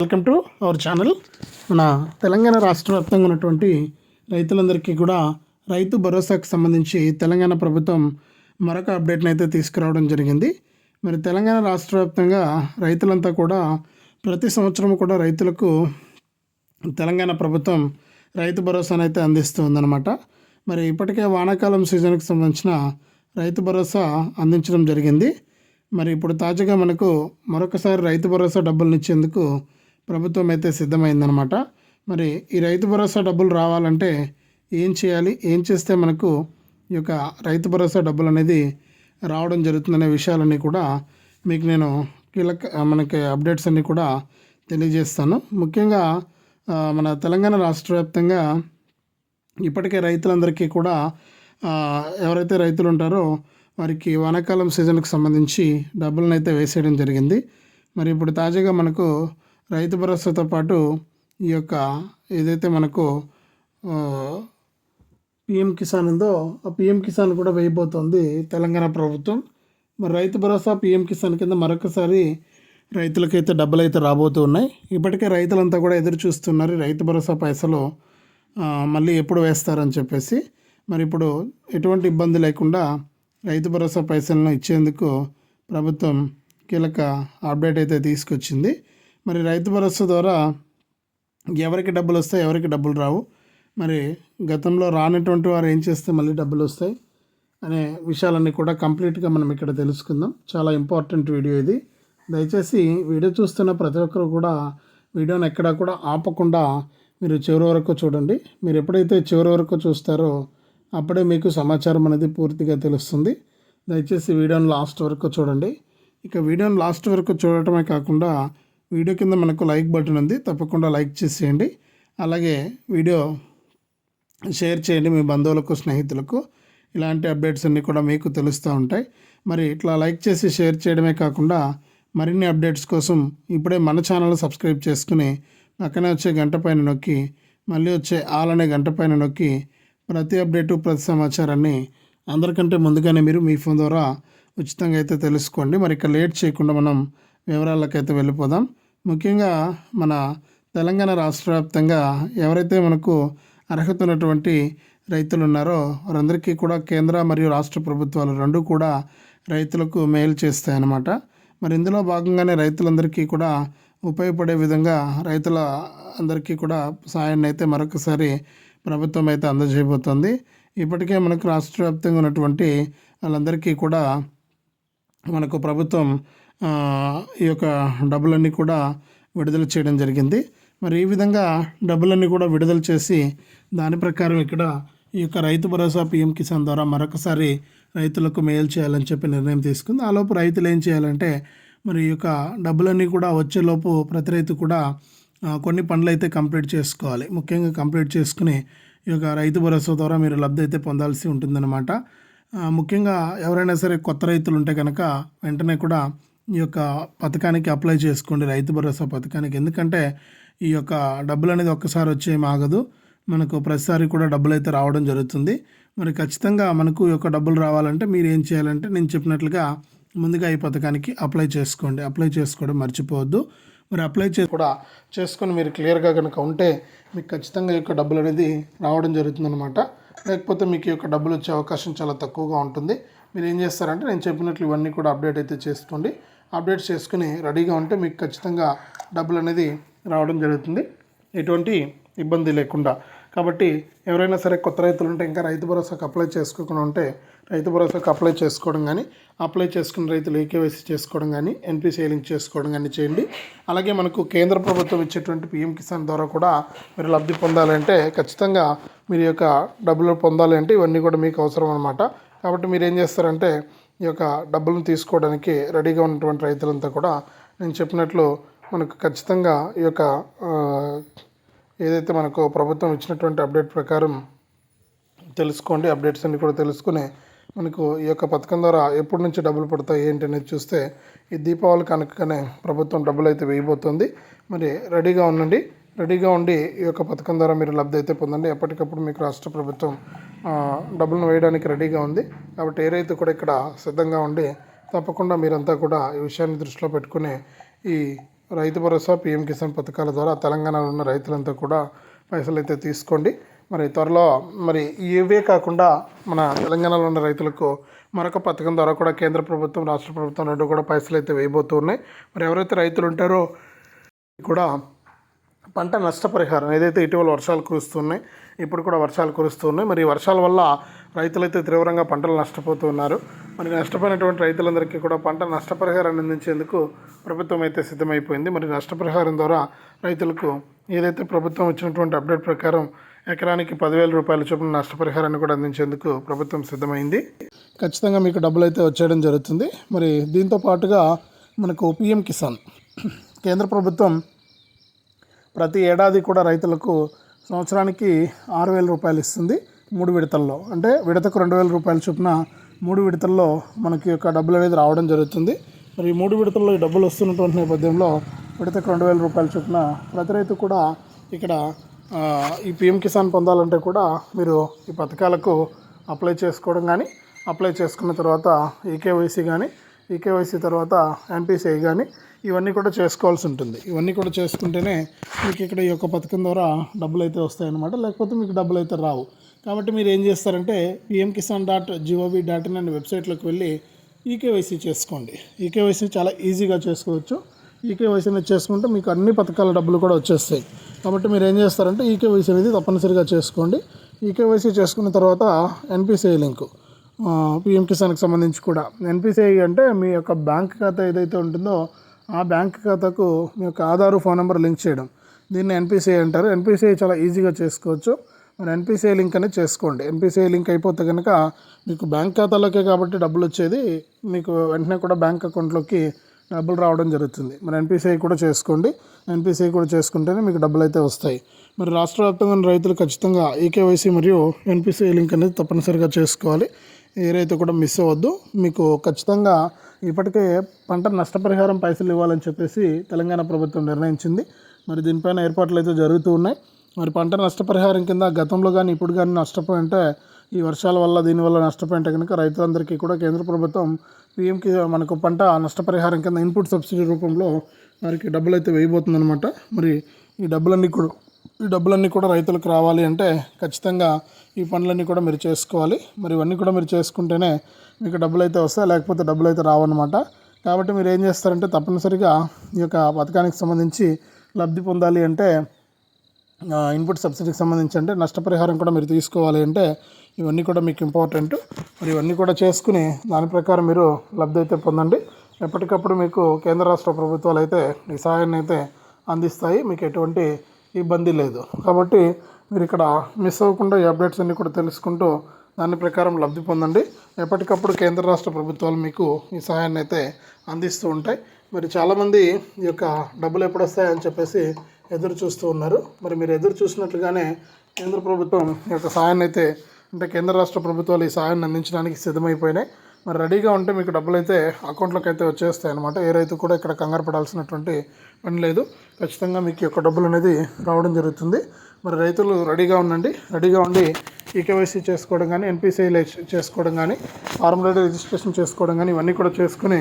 Welcome to our channel మన తెలంగాణ రాష్ట్ర వ్యాప్తంగా ఉన్నటువంటి రైతులందరికీ కూడా రైతు భరోసాకు సంబంధించి తెలంగాణ ప్రభుత్వం మరొక అప్డేట్ని అయితే తీసుకురావడం జరిగింది. మరి తెలంగాణ రాష్ట్ర వ్యాప్తంగా రైతులంతా కూడా ప్రతి సంవత్సరం కూడా రైతులకు తెలంగాణ ప్రభుత్వం రైతు భరోసాను అయితే అందిస్తూ ఉందన్నమాట మరి ఇప్పటికే వానాకాలం సీజన్కి సంబంధించిన రైతు భరోసా అందించడం జరిగింది. మరి ఇప్పుడు తాజాగా మనకు మరొకసారి రైతు భరోసా డబ్బులను ఇచ్చేందుకు ప్రభుత్వం అయితే సిద్ధమైందనమాట మరి ఈ రైతు భరోసా డబ్బులు రావాలంటే ఏం చేయాలి? ఏం చేస్తే మనకు ఈ యొక్క రైతు భరోసా డబ్బులు అనేది రావడం జరుగుతుందనే విషయాలన్నీ కూడా మీకు నేను కీలక మనకి అప్డేట్స్ అన్నీ కూడా తెలియజేస్తాను. ముఖ్యంగా మన తెలంగాణ రాష్ట్ర వ్యాప్తంగా ఇప్పటికే రైతులందరికీ కూడా ఎవరైతే రైతులు ఉంటారో వారికి వానాకాలం సీజన్కి సంబంధించి డబ్బులను అయితే వేసేయడం జరిగింది. మరి ఇప్పుడు తాజాగా మనకు రైతు భరోసాతో పాటు ఈ యొక్క ఏదైతే మనకు పిఎం కిసాన్ ఉందో ఆ పిఎం కిసాన్ కూడా వేయబోతోంది తెలంగాణ ప్రభుత్వం. మరి రైతు భరోసా పిఎం కిసాన్ కింద మరొకసారి రైతులకైతే డబ్బులు అయితే రాబోతూ ఉన్నాయి. ఇప్పటికే రైతులంతా కూడా ఎదురు చూస్తున్నారు రైతు భరోసా పైసలు మళ్ళీ ఎప్పుడు వేస్తారని చెప్పేసి. మరి ఇప్పుడు ఎటువంటి ఇబ్బంది లేకుండా రైతు భరోసా పైసలను ఇచ్చేందుకు ప్రభుత్వం కీలక అప్డేట్ అయితే తీసుకొచ్చింది. మరి రైతు భరోసా ద్వారా ఎవరికి డబ్బులు వస్తాయి ఎవరికి డబ్బులు రావు. మరి గతంలో రానటువంటి వారు ఏం చేస్తే మళ్ళీ డబ్బులు వస్తాయి అనే విషయాలన్నీ కూడా కంప్లీట్గా మనం ఇక్కడ తెలుసుకుందాం. చాలా ఇంపార్టెంట్ వీడియో ఇది. దయచేసి వీడియో చూస్తున్న ప్రతి ఒక్కరు కూడా వీడియోని ఎక్కడా కూడా ఆపకుండా మీరు చివరి వరకు చూడండి. మీరు ఎప్పుడైతే చివరి వరకు చూస్తారో అప్పుడే మీకు సమాచారం అనేది పూర్తిగా తెలుస్తుంది. దయచేసి వీడియోని లాస్ట్ వరకు చూడండి. ఇక వీడియోని లాస్ట్ వరకు చూడటమే కాకుండా వీడియో కింద మనకు లైక్ బటన్ ఉంది. తప్పకుండా లైక్ చేసేయండి. అలాగే వీడియో షేర్ చేయండి మీ బంధువులకు స్నేహితులకు. ఇలాంటి అప్డేట్స్ అన్నీ కూడా మీకు తెలుస్తూ ఉంటాయి. మరి ఇట్లా లైక్ చేసి షేర్ చేయడమే కాకుండా మరిన్ని అప్డేట్స్ కోసం ఇప్పుడే మన ఛానల్ సబ్స్క్రైబ్ చేసుకుని పక్కనే వచ్చే గంట పైన నొక్కి మళ్ళీ వచ్చే ఆల్ అనే గంట పైన నొక్కి ప్రతి అప్డేటు ప్రతి సమాచారాన్ని అందరికంటే ముందుగానే మీరు మీ ఫోన్ ద్వారా ఉచితంగా అయితే తెలుసుకోండి. మరి ఇక లేట్ చేయకుండా మనం వివరాలకైతే వెళ్ళిపోదాం. ముఖ్యంగా మన తెలంగాణ రాష్ట్ర వ్యాప్తంగా ఎవరైతే మనకు అర్హత ఉన్నటువంటి రైతులు ఉన్నారో వారందరికీ కూడా కేంద్ర మరియు రాష్ట్ర ప్రభుత్వాలు రెండు కూడా రైతులకు మేలు చేస్తాయన్నమాట. మరి ఇందులో భాగంగానే రైతులందరికీ కూడా ఉపయోగపడే విధంగా రైతుల అందరికీ కూడా సాయాన్ని అయితే మరొకసారి ప్రభుత్వం అయితే అందజేయబోతోంది. ఇప్పటికే మనకు రాష్ట్ర వ్యాప్తంగా ఉన్నటువంటి వాళ్ళందరికీ కూడా మనకు ప్రభుత్వం ఈ యొక్క డబ్బులన్నీ కూడా విడుదల చేయడం జరిగింది. మరి ఈ విధంగా డబ్బులన్నీ కూడా విడుదల చేసి దాని ప్రకారం ఇక్కడ ఈ యొక్క రైతు భరోసా పిఎం కిసాన్ ద్వారా మరొకసారి రైతులకు మేలు చేయాలని చెప్పి నిర్ణయం తీసుకుంది. ఆ లోపు రైతులు ఏం చేయాలంటే మరి ఈ యొక్క డబ్బులన్నీ కూడా వచ్చేలోపు ప్రతి రైతు కూడా కొన్ని పనులు అయితే కంప్లీట్ చేసుకోవాలి. ముఖ్యంగా కంప్లీట్ చేసుకుని ఈ యొక్క రైతు భరోసా ద్వారా మీరు లబ్ధి అయితే పొందాల్సి ఉంటుందన్నమాట. ముఖ్యంగా ఎవరైనా సరే కొత్త రైతులు ఉంటే కనుక వెంటనే కూడా ఈ యొక్క పథకానికి అప్లై చేసుకోండి రైతు భరోసా పథకానికి. ఎందుకంటే ఈ యొక్క డబ్బులు అనేది ఒక్కసారి వచ్చేమి ఆగదు. మనకు ప్రతిసారి కూడా డబ్బులు అయితే రావడం జరుగుతుంది. మరి ఖచ్చితంగా మనకు ఈ యొక్క డబ్బులు రావాలంటే మీరు ఏం చేయాలంటే నేను చెప్పినట్లుగా ముందుగా ఈ పథకానికి అప్లై చేసుకోండి. అప్లై చేసుకోవడం మర్చిపోవద్దు. మరి అప్లై చే కూడా చేసుకొని మీరు క్లియర్గా కనుక ఉంటే మీకు ఖచ్చితంగా ఈ యొక్క డబ్బులు అనేది రావడం జరుగుతుందన్నమాట. లేకపోతే మీకు ఈ యొక్క డబ్బులు వచ్చే అవకాశం చాలా తక్కువగా ఉంటుంది. మీరు ఏం చేస్తారంటే నేను చెప్పినట్లు ఇవన్నీ కూడా అప్డేట్ అయితే చేసుకోండి. అప్డేట్ చేసుకుని రెడీగా ఉంటే మీకు ఖచ్చితంగా డబ్బులు అనేది రావడం జరుగుతుంది. ఎటువంటి ఇబ్బంది లేకుండా. కాబట్టి ఎవరైనా సరే కొత్త రైతులు ఉంటే ఇంకా రైతు భరోసాకు అప్లై చేసుకోకుండా ఉంటే రైతు భరోసాకు అప్లై చేసుకోవడం కానీ అప్లై చేసుకున్న రైతులు ఏకేవైసీ చేసుకోవడం కానీ ఎన్పిసి లింక్ చేసుకోవడం కానీ చేయండి. అలాగే మనకు కేంద్ర ప్రభుత్వం ఇచ్చేటువంటి పిఎం కిసాన్ ద్వారా కూడా మీరు లబ్ధి పొందాలంటే ఖచ్చితంగా మీరు యొక్క డబ్బులు పొందాలి అంటే ఇవన్నీ కూడా మీకు అవసరం అనమాట కాబట్టి మీరు ఏం చేస్తారంటే ఈ యొక్క డబ్బులను తీసుకోవడానికి రెడీగా ఉన్నటువంటి రైతులంతా కూడా నేను చెప్పినట్లు మనకు ఖచ్చితంగా ఈ యొక్క ఏదైతే మనకు ప్రభుత్వం ఇచ్చినటువంటి అప్డేట్ ప్రకారం తెలుసుకోండి అప్డేట్స్ అన్ని కూడా తెలుసుకుని మనకు ఈ యొక్క పథకం ద్వారా ఎప్పటి నుంచి డబ్బులు పడతాయి ఏంటి అనేది చూస్తే ఈ దీపావళి కనుకనే ప్రభుత్వం డబ్బులు అయితే వేయబోతుంది. మరి రెడీగా ఉండండి. రెడీగా ఉండి ఈ యొక్క పథకం ద్వారా మీరు లబ్ధి అయితే పొందండి. ఎప్పటికప్పుడు మీకు రాష్ట్ర ప్రభుత్వం డబ్బులను వేయడానికి రెడీగా ఉంది. కాబట్టి ఏ రైతు కూడా ఇక్కడ సిద్ధంగా ఉండి తప్పకుండా మీరంతా కూడా ఈ విషయాన్ని దృష్టిలో పెట్టుకుని ఈ రైతు భరోసా పీఎం కిసాన్ పథకాల ద్వారా తెలంగాణలో ఉన్న రైతులంతా కూడా పైసలు అయితే తీసుకోండి. మరి త్వరలో మరి ఇవే కాకుండా మన తెలంగాణలో ఉన్న రైతులకు మరొక పథకం ద్వారా కూడా కేంద్ర ప్రభుత్వం రాష్ట్ర ప్రభుత్వం రెండు కూడా పైసలు అయితే వేయబోతున్నాయి మరి ఎవరైతే రైతులు ఉంటారో కూడా పంట నష్టపరిహారం ఏదైతే ఇటీవల వర్షాలు కురుస్తున్నాయి ఇప్పుడు కూడా వర్షాలు కురుస్తున్నాయి. మరి ఈ వర్షాల వల్ల రైతులైతే తీవ్రంగా పంటలు నష్టపోతున్నారు. మరి నష్టపోయినటువంటి రైతులందరికీ కూడా పంట నష్టపరిహారాన్ని అందించేందుకు ప్రభుత్వం అయితే సిద్ధమైపోయింది. మరి నష్టపరిహారం ద్వారా రైతులకు ఏదైతే ప్రభుత్వం ఇచ్చినటువంటి అప్డేట్ ప్రకారం ఎకరానికి పదివేల రూపాయల చొప్పున నష్టపరిహారాన్ని కూడా అందించేందుకు ప్రభుత్వం సిద్ధమైంది. ఖచ్చితంగా మీకు డబ్బులు అయితే వచ్చేయడం జరుగుతుంది. మరి దీంతో పాటుగా మనకు పిఎం కిసాన్ కేంద్ర ప్రభుత్వం ప్రతి ఏడాది కూడా రైతులకు సంవత్సరానికి ఆరు వేల రూపాయలు ఇస్తుంది మూడు విడతల్లో. అంటే విడతకు రెండు వేల రూపాయల చొప్పున మూడు విడతల్లో మనకి యొక్క డబ్బులు అనేది రావడం జరుగుతుంది. మరి ఈ మూడు విడతల్లో ఈ డబ్బులు వస్తున్నటువంటి నేపథ్యంలో విడతకు రెండు వేల రూపాయల చొప్పున ప్రతి రైతు కూడా ఇక్కడ ఈ పిఎం కిసాన్ పొందాలంటే కూడా మీరు ఈ పథకాలకు అప్లై చేసుకోవడం కానీ అప్లై చేసుకున్న తర్వాత ఈకేవైసీ కానీ ఈకేవైసీ తర్వాత ఎన్పిసిఐ కానీ ఇవన్నీ కూడా చేసుకోవాల్సి ఉంటుంది. ఇవన్నీ కూడా చేసుకుంటేనే మీకు ఇక్కడ ఈ యొక్క పథకం ద్వారా డబ్బులు అయితే వస్తాయన్నమాట. లేకపోతే మీకు డబ్బులు అయితే రావు. కాబట్టి మీరు ఏం చేస్తారంటే PM Kisan dot gov dot in అనే వెబ్సైట్లోకి వెళ్ళి ఈకేవైసీ చేసుకోండి. ఈకేవైసీ చాలా ఈజీగా చేసుకోవచ్చు. ఈకేవైసీని చేసుకుంటే మీకు అన్ని పథకాల డబ్బులు కూడా వచ్చేస్తాయి. కాబట్టి మీరు ఏం చేస్తారంటే ఈకేవైసీ అనేది తప్పనిసరిగా చేసుకోండి. ఈకేవైసీ చేసుకున్న తర్వాత ఎన్పిసిఐ లింకు పిఎం కిసాన్కి సంబంధించి కూడా. ఎన్పిసిఐ అంటే మీ యొక్క బ్యాంక్ ఖాతా ఏదైతే ఉంటుందో ఆ బ్యాంక్ ఖాతాకు మీ యొక్క ఆధారు ఫోన్ నెంబర్ లింక్ చేయడం. దీన్ని ఎన్పిసిఐ అంటారు. ఎన్పిసిఐ చాలా ఈజీగా చేసుకోవచ్చు. మరి ఎన్పిసిఐ లింక్ అనేది చేసుకోండి. ఎన్పిసిఐ లింక్ అయిపోతే కనుక మీకు బ్యాంక్ ఖాతాలోకే కాబట్టి డబ్బులు వచ్చేది మీకు వెంటనే కూడా బ్యాంక్ అకౌంట్లోకి డబ్బులు రావడం జరుగుతుంది. మరి ఎన్పిసిఐ కూడా చేసుకోండి. ఎన్పిసిఐ కూడా చేసుకుంటేనే మీకు డబ్బులు అయితే వస్తాయి. మరి రాష్ట్ర వ్యాప్తంగా రైతులు ఖచ్చితంగా ఈకేవైసీ మరియు ఎన్పిసిఐ లింక్ అనేది తప్పనిసరిగా చేసుకోవాలి. ఏ రైతు కూడా మిస్ అవ్వద్దు. మీకు ఖచ్చితంగా ఇప్పటికే పంట నష్టపరిహారం పైసలు ఇవ్వాలని చెప్పేసి తెలంగాణ ప్రభుత్వం నిర్ణయించింది. మరి దీనిపైన ఏర్పాట్లు అయితే జరుగుతూ ఉన్నాయి. మరి పంట నష్టపరిహారం కింద గతంలో కానీ ఇప్పుడు కానీ నష్టపోయి ఉంటే ఈ వర్షాల వల్ల దీనివల్ల నష్టపోయింటే కనుక రైతులందరికీ కూడా కేంద్ర ప్రభుత్వం పిఎంకి మనకు పంట నష్టపరిహారం కింద ఇన్పుట్ సబ్సిడీ రూపంలో వారికి డబ్బులు అయితే వేయబోతుందన్నమాట. మరి ఈ డబ్బులన్నీ కూడా ఈ డబ్బులన్నీ కూడా రైతులకు రావాలి అంటే ఖచ్చితంగా ఈ పనులన్నీ కూడా మీరు చేసుకోవాలి. మరి ఇవన్నీ కూడా మీరు చేసుకుంటేనే మీకు డబ్బులు అయితే వస్తాయి లేకపోతే డబ్బులు అయితే రావన్నమాట. కాబట్టి మీరు ఏం చేస్తారంటే తప్పనిసరిగా ఈ యొక్క పథకానికి సంబంధించి లబ్ధి పొందాలి అంటే ఇన్పుట్ సబ్సిడీకి సంబంధించి అంటే నష్టపరిహారం కూడా మీరు తీసుకోవాలి అంటే ఇవన్నీ కూడా మీకు ఇంపార్టెంట్ మరి ఇవన్నీ కూడా చేసుకుని దాని ప్రకారం మీరు లబ్ధి అయితే పొందండి. ఎప్పటికప్పుడు మీకు కేంద్ర రాష్ట్ర ప్రభుత్వాలు అయితే ఈ సహాయాన్ని అయితే అందిస్తాయి. మీకు ఎటువంటి ఇబ్బంది లేదు. కాబట్టి మీరు ఇక్కడ మిస్ అవ్వకుండా ఈ అప్డేట్స్ అన్నీ కూడా తెలుసుకుంటూ దాని ప్రకారం లబ్ధి పొందండి. ఎప్పటికప్పుడు కేంద్ర రాష్ట్ర ప్రభుత్వాలు మీకు ఈ సహాయాన్ని అయితే అందిస్తూ ఉంటాయి. మరి చాలామంది ఈ యొక్క డబ్బులు ఎప్పుడు వస్తాయని చెప్పేసి ఎదురు చూస్తూ ఉన్నారు. మరి మీరు ఎదురు చూసినట్లుగానే కేంద్ర ప్రభుత్వం ఈ యొక్క సహాయాన్ని అయితే అంటే కేంద్ర రాష్ట్ర ప్రభుత్వాలు ఈ సహాయాన్ని అందించడానికి సిద్ధమైపోయినాయి. మరి రెడీగా ఉంటే మీకు డబ్బులు అయితే అకౌంట్లోకి అయితే వచ్చేస్తాయి అనమాట ఏ రైతు కూడా ఇక్కడ కంగారు పడాల్సినటువంటి పని లేదు. ఖచ్చితంగా మీకు యొక్క డబ్బులు అనేది రావడం జరుగుతుంది. మరి రైతులు రెడీగా ఉండండి. రెడీగా ఉండి ఈకేవైసీ చేసుకోవడం కానీ ఎన్పిసిఐ చేసుకోవడం కానీ ఫార్మ్ రెడీ రిజిస్ట్రేషన్ చేసుకోవడం కానీ ఇవన్నీ కూడా చేసుకుని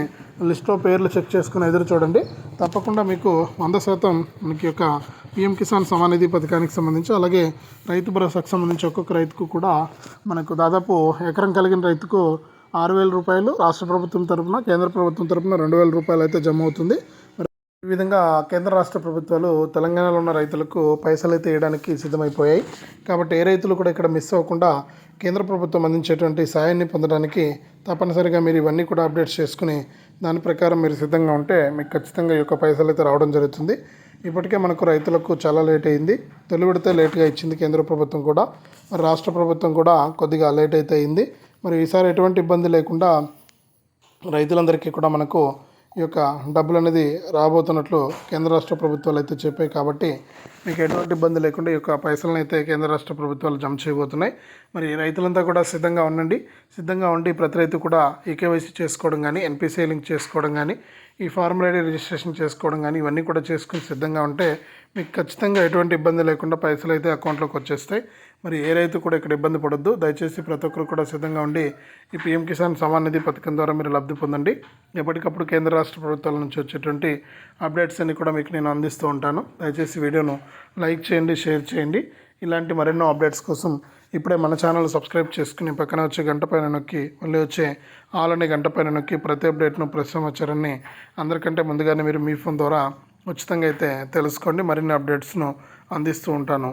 లిస్ట్లో పేర్లు చెక్ చేసుకుని ఎదురు చూడండి. తప్పకుండా మీకు వంద శాతం మనకి యొక్క పిఎం కిసాన్ సమానిధి పథకానికి సంబంధించి అలాగే రైతు భరోసాకు సంబంధించి ఒక్కొక్క రైతుకు కూడా మనకు దాదాపు ఎకరం కలిగిన రైతుకు ఆరు వేల రూపాయలు రాష్ట్ర ప్రభుత్వం తరపున కేంద్ర ప్రభుత్వం తరపున రెండు వేల రూపాయలు అయితే జమ అవుతుంది. ఈ విధంగా కేంద్ర రాష్ట్ర ప్రభుత్వాలు తెలంగాణలో ఉన్న రైతులకు పైసలు అయితే వేయడానికి సిద్ధమైపోయాయి. కాబట్టి ఏ రైతులు కూడా ఇక్కడ మిస్ అవ్వకుండా కేంద్ర ప్రభుత్వం అందించేటువంటి సాయాన్ని పొందడానికి తప్పనిసరిగా మీరు ఇవన్నీ కూడా అప్డేట్స్ చేసుకుని దాని ప్రకారం మీరు సిద్ధంగా ఉంటే మీకు ఖచ్చితంగా ఈ యొక్క పైసలు అయితే రావడం జరుగుతుంది. ఇప్పటికే మనకు రైతులకు చాలా లేట్ అయింది. తొలి విడత లేట్గా ఇచ్చింది కేంద్ర ప్రభుత్వం కూడా. మరి రాష్ట్ర ప్రభుత్వం కూడా కొద్దిగా లేట్ అయితే అయింది. మరి ఈసారి ఎటువంటి ఇబ్బంది లేకుండా రైతులందరికీ కూడా మనకు ఈ యొక్క డబ్బులు అనేది రాబోతున్నట్లు కేంద్ర రాష్ట్ర ప్రభుత్వాలు అయితే చెప్పాయి కాబట్టి మీకు ఎటువంటి ఇబ్బంది లేకుండా ఈ యొక్క పైసలను అయితే కేంద్ర రాష్ట్ర ప్రభుత్వాలు జమ చేయబోతున్నాయి. మరి రైతులంతా కూడా సిద్ధంగా ఉండండి. సిద్ధంగా ఉండి ప్రతి రైతు కూడా ఈకేవైసీ చేసుకోవడం కానీ ఎన్పిసిఐ లింక్ చేసుకోవడం కానీ ఈ ఫార్మ్ ఐడి రిజిస్ట్రేషన్ చేసుకోవడం కానీ ఇవన్నీ కూడా చేసుకుని సిద్ధంగా ఉంటే మీకు ఖచ్చితంగా ఎటువంటి ఇబ్బంది లేకుండా పైసలు అయితే అకౌంట్లోకి వచ్చేస్తాయి. మరి ఏ రైతు కూడా ఇక్కడ ఇబ్బంది పడొద్దు. దయచేసి ప్రతి ఒక్కరు కూడా సిద్ధంగా ఉండి ఈ పీఎం కిసాన్ సమాన్ నిధి పథకం ద్వారా మీరు లబ్ధి పొందండి. ఎప్పటికప్పుడు కేంద్ర రాష్ట్ర ప్రభుత్వాల నుంచి వచ్చేటువంటి అప్డేట్స్ అన్ని కూడా మీకు నేను అందిస్తూ ఉంటాను. దయచేసి వీడియోను లైక్ చేయండి షేర్ చేయండి. ఇలాంటి మరెన్నో అప్డేట్స్ కోసం ఇప్పుడే మన ఛానల్ సబ్స్క్రైబ్ చేసుకుని పక్కన వచ్చే గంట పైన నొక్కి మళ్ళీ వచ్చే ఆల్ అనే గంట పైన నొక్కి ప్రతి అప్డేట్ను ప్రతి సంవత్సరాన్ని అందరికంటే ముందుగానే మీరు మీ ఫోన్ ద్వారా ఉచితంగా అయితే తెలుసుకోండి. మరిన్ని అప్డేట్స్ను అందిస్తూ ఉంటాను.